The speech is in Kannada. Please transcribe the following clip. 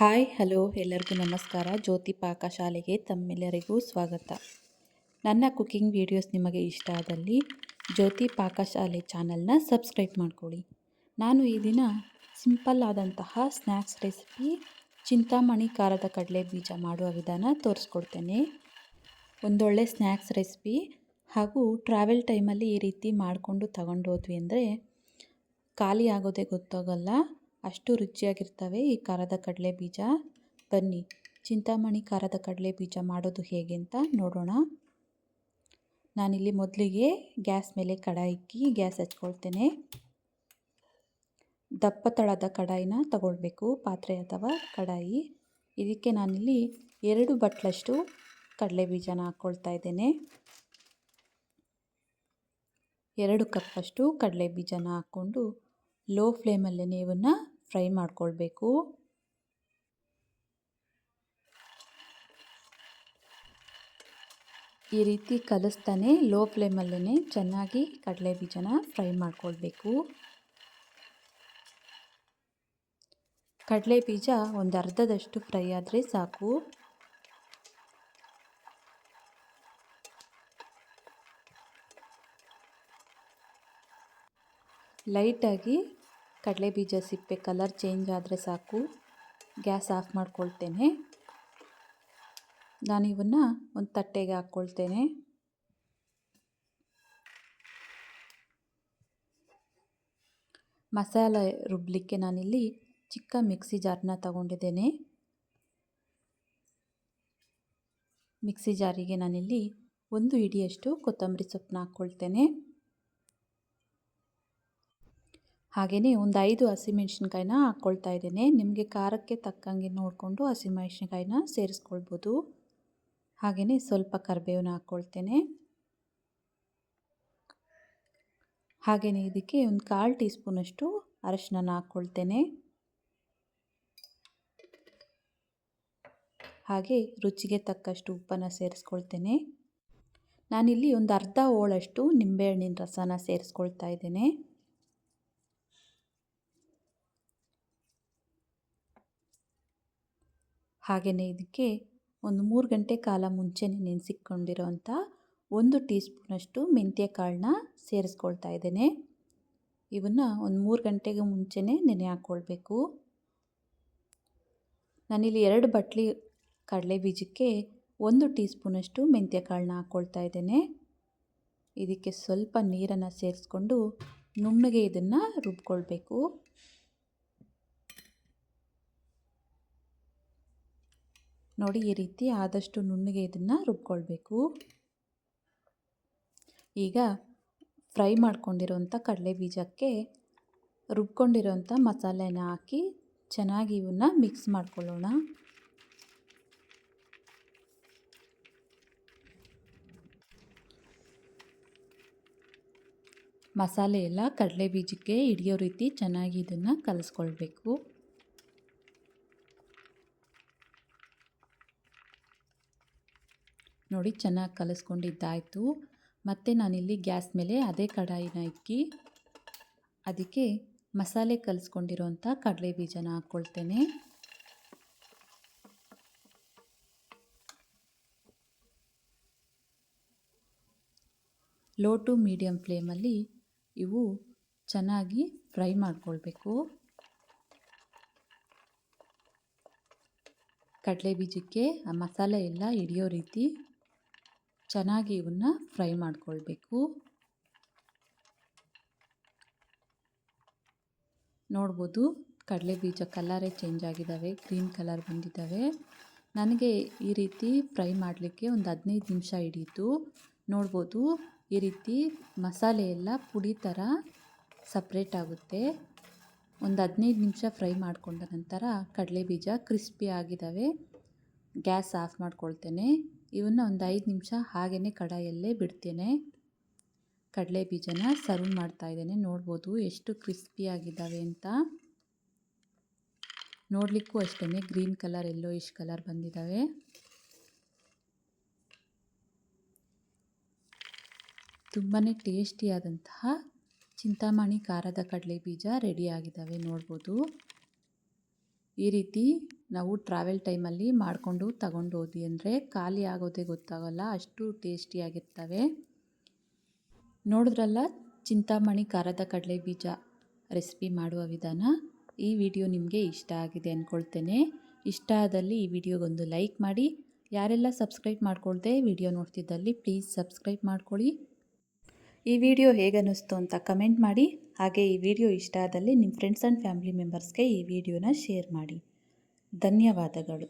ಹಾಯ್, ಹಲೋ, ಎಲ್ಲರಿಗೂ ನಮಸ್ಕಾರ. ಜ್ಯೋತಿ ಪಾಕಶಾಲೆಗೆ ತಮ್ಮೆಲ್ಲರಿಗೂ ಸ್ವಾಗತ. ನನ್ನ ಕುಕಿಂಗ್ ವಿಡಿಯೋಸ್ ನಿಮಗೆ ಇಷ್ಟ ಆದಲ್ಲಿ ಜ್ಯೋತಿ ಪಾಕಶಾಲೆ ಚಾನಲ್ನ ಸಬ್ಸ್ಕ್ರೈಬ್ ಮಾಡ್ಕೊಳ್ಳಿ. ನಾನು ಈ ದಿನ ಸಿಂಪಲ್ ಆದಂತಹ ಸ್ನ್ಯಾಕ್ಸ್ ರೆಸಿಪಿ ಚಿಂತಾಮಣಿ ಖಾರದ ಕಡಲೆ ಬೀಜ ಮಾಡುವ ವಿಧಾನ ತೋರಿಸ್ಕೊಡ್ತೇನೆ. ಒಂದೊಳ್ಳೆ ಸ್ನ್ಯಾಕ್ಸ್ ರೆಸಿಪಿ ಹಾಗೂ ಟ್ರಾವೆಲ್ ಟೈಮಲ್ಲಿ ಈ ರೀತಿ ಮಾಡಿಕೊಂಡು ತಗೊಂಡು ಹೋದ್ವಿ ಅಂದರೆ ಖಾಲಿ ಆಗೋದೇ ಗೊತ್ತಾಗಲ್ಲ. ಅಷ್ಟು ರುಚಿಯಾಗಿರ್ತವೆ ಈ ಖಾರದ ಕಡಲೆ ಬೀಜ. ಬನ್ನಿ, ಚಿಂತಾಮಣಿ ಖಾರದ ಕಡಲೆ ಬೀಜ ಮಾಡೋದು ಹೇಗೆ ಅಂತ ನೋಡೋಣ. ನಾನಿಲ್ಲಿ ಮೊದಲಿಗೆ ಗ್ಯಾಸ್ ಮೇಲೆ ಕಡಾಯಿ ಇಕ್ಕಿ, ಗ್ಯಾಸ್ ಹಚ್ಕೊಳ್ತೇನೆ. ದಪ್ಪ ತಳದ ಕಡಾಯಿನ ತಗೊಳ್ಬೇಕು, ಪಾತ್ರೆ ಅಥವಾ ಕಡಾಯಿ. ಇದಕ್ಕೆ ನಾನಿಲ್ಲಿ ಎರಡು ಬಟ್ಲಷ್ಟು ಕಡಲೆ ಬೀಜನ ಹಾಕ್ಕೊಳ್ತಾ ಇದ್ದೇನೆ. ಎರಡು ಕಪ್ಪಷ್ಟು ಕಡಲೆ ಬೀಜನ ಹಾಕ್ಕೊಂಡು, ಲೋ ಫ್ಲೇಮಲ್ಲೇ ಇವನ್ನ ಫ್ರೈ ಮಾಡಿಕೊಳ್ಬೇಕು. ಈ ರೀತಿ ಕಲಿಸ್ತಾನೆ, ಲೋ ಫ್ಲೇಮಲ್ಲೇ ಚೆನ್ನಾಗಿ ಕಡಲೆ ಬೀಜನ ಫ್ರೈ ಮಾಡಿಕೊಳ್ಬೇಕು. ಕಡಲೆ ಬೀಜ ಒಂದು ಅರ್ಧದಷ್ಟು ಫ್ರೈ ಆದರೆ ಸಾಕು. ಲೈಟಾಗಿ ಕಡಲೆ ಬೀಜ ಸಿಪ್ಪೆ ಕಲರ್ ಚೇಂಜ್ ಆದರೆ ಸಾಕು. ಗ್ಯಾಸ್ ಆಫ್ ಮಾಡ್ಕೊಳ್ತೇನೆ. ನಾನು ಇವನ್ನು ಒಂದು ತಟ್ಟೆಗೆ ಹಾಕ್ಕೊಳ್ತೇನೆ ಮಸಾಲೆ ರುಬ್ಬಲಿಕ್ಕೆ ನಾನಿಲ್ಲಿ ಚಿಕ್ಕ ಮಿಕ್ಸಿ ಜಾರನ್ನ ತಗೊಂಡಿದ್ದೇನೆ. ಮಿಕ್ಸಿ ಜಾರಿಗೆ ನಾನಿಲ್ಲಿ ಒಂದು ಇಡಿಯಷ್ಟು ಕೊತ್ತಂಬರಿ ಸೊಪ್ಪನ್ನ ಹಾಕ್ಕೊಳ್ತೇನೆ ಹಾಗೆಯೇ ಒಂದು ಐದು ಹಸಿಮೆಣ್ಸಿನ್ಕಾಯಿನ ಹಾಕ್ಕೊಳ್ತಾ ಇದ್ದೇನೆ. ನಿಮಗೆ ಖಾರಕ್ಕೆ ತಕ್ಕಂಗೆ ನೋಡಿಕೊಂಡು ಹಸಿಮೆಣ್ಸಿನ್ಕಾಯಿನ ಸೇರಿಸ್ಕೊಳ್ಬೋದು. ಹಾಗೆಯೇ ಸ್ವಲ್ಪ ಕರಿಬೇವನ್ನ ಹಾಕ್ಕೊಳ್ತೇನೆ. ಹಾಗೆಯೇ ಇದಕ್ಕೆ ಒಂದು ಕಾಲು ಟೀ ಸ್ಪೂನಷ್ಟು ಅರಶಿನ ಹಾಕ್ಕೊಳ್ತೇನೆ. ಹಾಗೆ ರುಚಿಗೆ ತಕ್ಕಷ್ಟು ಉಪ್ಪನ್ನು ಸೇರಿಸ್ಕೊಳ್ತೇನೆ. ನಾನಿಲ್ಲಿ ಒಂದು ಅರ್ಧ ಹೋಳಷ್ಟು ನಿಂಬೆಹಣ್ಣಿನ ರಸನ ಸೇರಿಸ್ಕೊಳ್ತಾ ಇದ್ದೇನೆ. ಹಾಗೆಯೇ ಇದಕ್ಕೆ ಒಂದು ಮೂರು ಗಂಟೆ ಕಾಲ ಮುಂಚೆನೇ ನೆನೆಸಿಕೊಂಡಿರೋವಂಥ ಒಂದು ಟೀ ಸ್ಪೂನಷ್ಟು ಮೆಂತ್ಯ ಕಾಳನ್ನ ಸೇರಿಸ್ಕೊಳ್ತಾ ಇದ್ದೇನೆ. ಇವನ್ನು ಒಂದು ಮೂರು ಗಂಟೆಗೆ ಮುಂಚೆನೆ ನೆನೆ ಹಾಕ್ಕೊಳ್ಬೇಕು. ನಾನಿಲ್ಲಿ ಎರಡು ಬಟ್ಲಿ ಕಡಲೆ ಬೀಜಕ್ಕೆ ಒಂದು ಟೀ ಸ್ಪೂನಷ್ಟು ಮೆಂತ್ಯ ಕಾಳನ್ನ ಹಾಕ್ಕೊಳ್ತಾ ಇದ್ದೇನೆ. ಇದಕ್ಕೆ ಸ್ವಲ್ಪ ನೀರನ್ನು ಸೇರಿಸ್ಕೊಂಡು ನುಣ್ಣಗೆ ಇದನ್ನು ರುಬ್ಕೊಳ್ಬೇಕು. ನೋಡಿ ಈ ರೀತಿ ಆದಷ್ಟು ನುಣ್ಣಗೆ ಇದನ್ನು ರುಬ್ಕೊಳ್ಬೇಕು. ಈಗ ಫ್ರೈ ಮಾಡ್ಕೊಂಡಿರೋಂಥ ಕಡಲೆ ಬೀಜಕ್ಕೆ ರುಬ್ಕೊಂಡಿರೋಂಥ ಮಸಾಲೆನ ಹಾಕಿ ಚೆನ್ನಾಗಿ ಇವನ್ನ ಮಿಕ್ಸ್ ಮಾಡ್ಕೊಳ್ಳೋಣ. ಮಸಾಲೆ ಎಲ್ಲ ಕಡಲೆ ಬೀಜಕ್ಕೆ ಹಿಡಿಯೋ ರೀತಿ ಚೆನ್ನಾಗಿ ಇದನ್ನು ಕಲಿಸ್ಕೊಳ್ಬೇಕು. ನೋಡಿ ಚೆನ್ನಾಗಿ ಕಲಿಸ್ಕೊಂಡಿದ್ದಾಯಿತು. ಮತ್ತು ನಾನಿಲ್ಲಿ ಗ್ಯಾಸ್ ಮೇಲೆ ಅದೇ ಕಡಾಯಿನ ಇಕ್ಕಿ, ಅದಕ್ಕೆ ಮಸಾಲೆ ಕಲಿಸ್ಕೊಂಡಿರೋಂಥ ಕಡಲೆ ಬೀಜನ ಹಾಕ್ಕೊಳ್ತೇನೆ. ಲೋ ಟು ಮೀಡಿಯಮ್ ಫ್ಲೇಮಲ್ಲಿ ಇವು ಚೆನ್ನಾಗಿ ಫ್ರೈ ಮಾಡಿಕೊಳ್ಬೇಕು. ಕಡಲೆ ಬೀಜಕ್ಕೆ ಆ ಮಸಾಲೆ ಎಲ್ಲ ಹಿಡಿಯೋ ರೀತಿ ಚೆನ್ನಾಗಿ ಇವನ್ನ ಫ್ರೈ ಮಾಡ್ಕೊಳ್ಬೇಕು. ನೋಡ್ಬೋದು ಕಡಲೆ ಬೀಜ ಕಲರೇ ಚೇಂಜ್ ಆಗಿದ್ದಾವೆ ಗ್ರೀನ್ ಕಲರ್ ಬಂದಿದ್ದಾವೆ. ನನಗೆ ಈ ರೀತಿ ಫ್ರೈ ಮಾಡಲಿಕ್ಕೆ ಒಂದು ಹದಿನೈದು ನಿಮಿಷ ಹಿಡೀತು. ನೋಡ್ಬೋದು ಈ ರೀತಿ ಮಸಾಲೆ ಎಲ್ಲ ಪುಡಿ ಥರ ಸಪ್ರೇಟ್ ಆಗುತ್ತೆ. ಒಂದು ಹದಿನೈದು ನಿಮಿಷ ಫ್ರೈ ಮಾಡಿಕೊಂಡ ನಂತರ ಕಡಲೆ ಬೀಜ ಕ್ರಿಸ್ಪಿ ಆಗಿದ್ದಾವೆ. ಗ್ಯಾಸ್ ಆಫ್ ಮಾಡ್ಕೊಳ್ತೇನೆ. ಇವನ್ನ ಒಂದು ಐದು ನಿಮಿಷ ಹಾಗೆಯೇ ಕಡಾಯಲ್ಲೇ ಬಿಡ್ತೇನೆ. ಕಡಲೆ ಬೀಜನ ಸರ್ವ್ ಮಾಡ್ತಾ ಇದ್ದೇನೆ. ನೋಡ್ಬೋದು ಎಷ್ಟು ಕ್ರಿಸ್ಪಿಯಾಗಿದ್ದಾವೆ ಅಂತ. ನೋಡಲಿಕ್ಕೂ ಅಷ್ಟೇ ಗ್ರೀನ್ ಕಲರ್ ಎಲ್ಲೋ ಇಷ್ಟು ಕಲರ್ ಬಂದಿದ್ದಾವೆ. ತುಂಬಾ ಟೇಸ್ಟಿಯಾದಂತಹ ಚಿಂತಾಮಣಿ ಖಾರದ ಕಡಲೆ ಬೀಜ ರೆಡಿಯಾಗಿದ್ದಾವೆ ನೋಡ್ಬೋದು. ಈ ರೀತಿ ನಾವು ಟ್ರಾವೆಲ್ ಟೈಮಲ್ಲಿ ಮಾಡಿಕೊಂಡು ತಗೊಂಡು ಹೋದ್ವಿ ಅಂದರೆ ಖಾಲಿ ಆಗೋದೇ ಗೊತ್ತಾಗಲ್ಲ, ಅಷ್ಟು ಟೇಸ್ಟಿಯಾಗಿರ್ತವೆ ನೋಡಿದ್ರಲ್ಲ, ಚಿಂತಾಮಣಿ ಖಾರದ ಕಡಲೆ ಬೀಜ ರೆಸಿಪಿ ಮಾಡುವ ವಿಧಾನ? ಈ ವಿಡಿಯೋ ನಿಮಗೆ ಇಷ್ಟ ಆಗಿದೆ ಅಂದ್ಕೊಳ್ತೇನೆ ಇಷ್ಟ ಆದಲ್ಲಿ ಈ ವಿಡಿಯೋಗೊಂದು ಲೈಕ್ ಮಾಡಿ. ಯಾರೆಲ್ಲ ಸಬ್ಸ್ಕ್ರೈಬ್ ಮಾಡ್ಕೊಳ್ದೆ ವಿಡಿಯೋ ನೋಡ್ತಿದ್ದಲ್ಲಿ ಪ್ಲೀಸ್ ಸಬ್ಸ್ಕ್ರೈಬ್ ಮಾಡ್ಕೊಳ್ಳಿ ಈ ವಿಡಿಯೋ ಹೇಗೆ ಅನ್ನಿಸ್ತು ಅಂತ ಕಮೆಂಟ್ ಮಾಡಿ. ಹಾಗೆ ಈ ವಿಡಿಯೋ ಇಷ್ಟ ಆದಲ್ಲಿ ನಿಮ್ಮ ಫ್ರೆಂಡ್ಸ್ ಆ್ಯಂಡ್ ಫ್ಯಾಮಿಲಿ ಮೆಂಬರ್ಸ್ಗೆ ಈ ವಿಡಿಯೋನ ಶೇರ್ ಮಾಡಿ. ಧನ್ಯವಾದಗಳು.